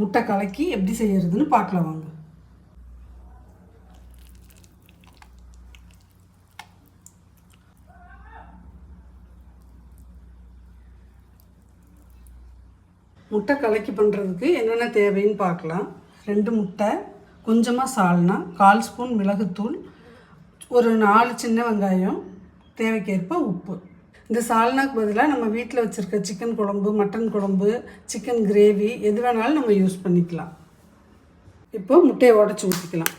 முட்டை கலக்கி எப்படி செய்கிறதுன்னு பார்க்கலாம் வாங்க. முட்டை கலக்கி பண்ணுறதுக்கு என்னென்ன தேவைன்னு பார்க்கலாம். ரெண்டு முட்டை கொஞ்சமாக சால்னா கால் ஸ்பூன் மிளகுத்தூள் ஒரு நாலு சின்ன வெங்காயம் தேவைக்கேற்ப உப்பு. இந்த சால்னாக்கு பதிலாக நம்ம வீட்டில் வச்சுருக்க சிக்கன் குழம்பு மட்டன் குழம்பு சிக்கன் கிரேவி எது வேணாலும் நம்ம யூஸ் பண்ணிக்கலாம். இப்போ முட்டையை உடச்சி ஊற்றிக்கலாம்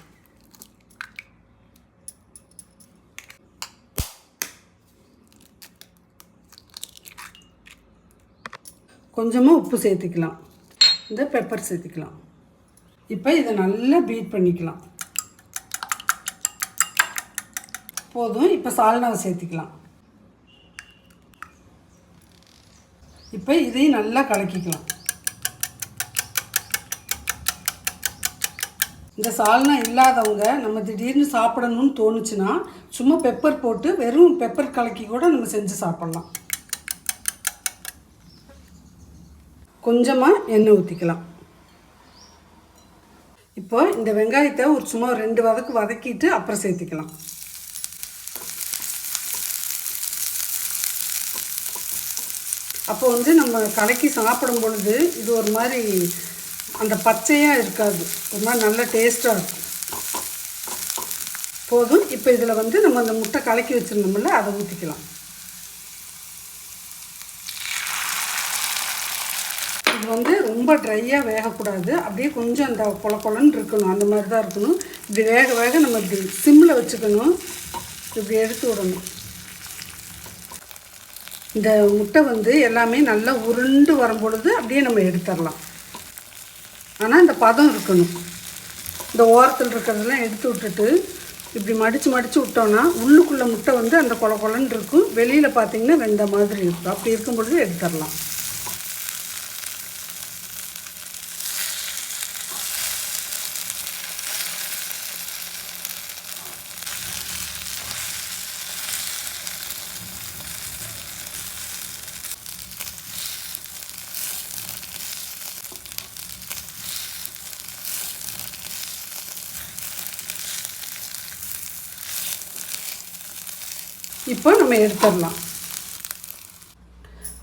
கொஞ்சமாக உப்பு சேர்த்துக்கலாம். இந்த பெப்பர் சேர்த்துக்கலாம். இப்போ இதை நல்லா பீட் பண்ணிக்கலாம். போதும் இப்போ சால்னாவை சேர்த்துக்கலாம். இப்போ இதையும் நல்லா கலக்கிக்கலாம். இந்த சால்னா இல்லாதவங்க நம்ம திடீர்னு சாப்பிடணும்னு தோணுச்சுன்னா சும்மா பெப்பர் போட்டு வெறும் பெப்பர் கலக்கி கூட நம்ம செஞ்சு சாப்பிட்லாம். கொஞ்சமாக எண்ணெய் ஊற்றிக்கலாம் இப்போ இந்த வெங்காயத்தை ஒரு சும்மா ரெண்டு வதக்கு வதக்கிட்டு அப்புறம் சேர்த்துக்கலாம். அப்போ வந்து நம்ம கலக்கி சாப்பிடும் பொழுது இது ஒரு மாதிரி அந்த பச்சையாக இருக்காது. ஒரு மாதிரி நல்ல டேஸ்ட்டாக இருக்கும். போதும். இப்போ இதில் வந்து நம்ம அந்த முட்டை கலக்கி வச்சுருந்தோம்ல அதை ஊற்றிக்கலாம் இது வந்து ரொம்ப ட்ரையாக வேகக்கூடாது. அப்படியே கொஞ்சம் அந்த கொல கொலன்னு இருக்கணும். அந்த மாதிரி தான் இருக்கணும். இப்படி வேக வேக நம்ம இப்படி சிம்மில் வச்சுக்கணும். இப்படி எடுத்து விடணும். இந்த முட்டை வந்து எல்லாமே நல்லா உருண்டு வரும்பொழுது அப்படியே நம்ம எடுத்துடலாம். ஆனால் இந்த பதம் இருக்கணும். இந்த ஓரத்தில் இருக்கிறதெல்லாம் எடுத்து விட்டுட்டு இப்படி மடித்து மடித்து விட்டோன்னா உள்ளுக்குள்ளே முட்டை வந்து அந்த கொல கொலன்னு இருக்கும். வெளியில் பார்த்தீங்கன்னா வெந்த மாதிரி இருக்கும். அப்படி இருக்கும் பொழுது எடுத்துடலாம். இப்போ நம்ம எடுத்துடலாம்.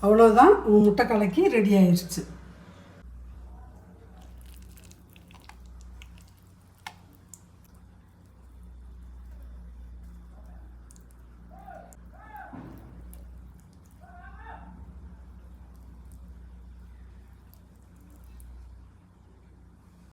அவ்வளோதான் முட்டை கலக்கி ரெடி ஆயிடுச்சு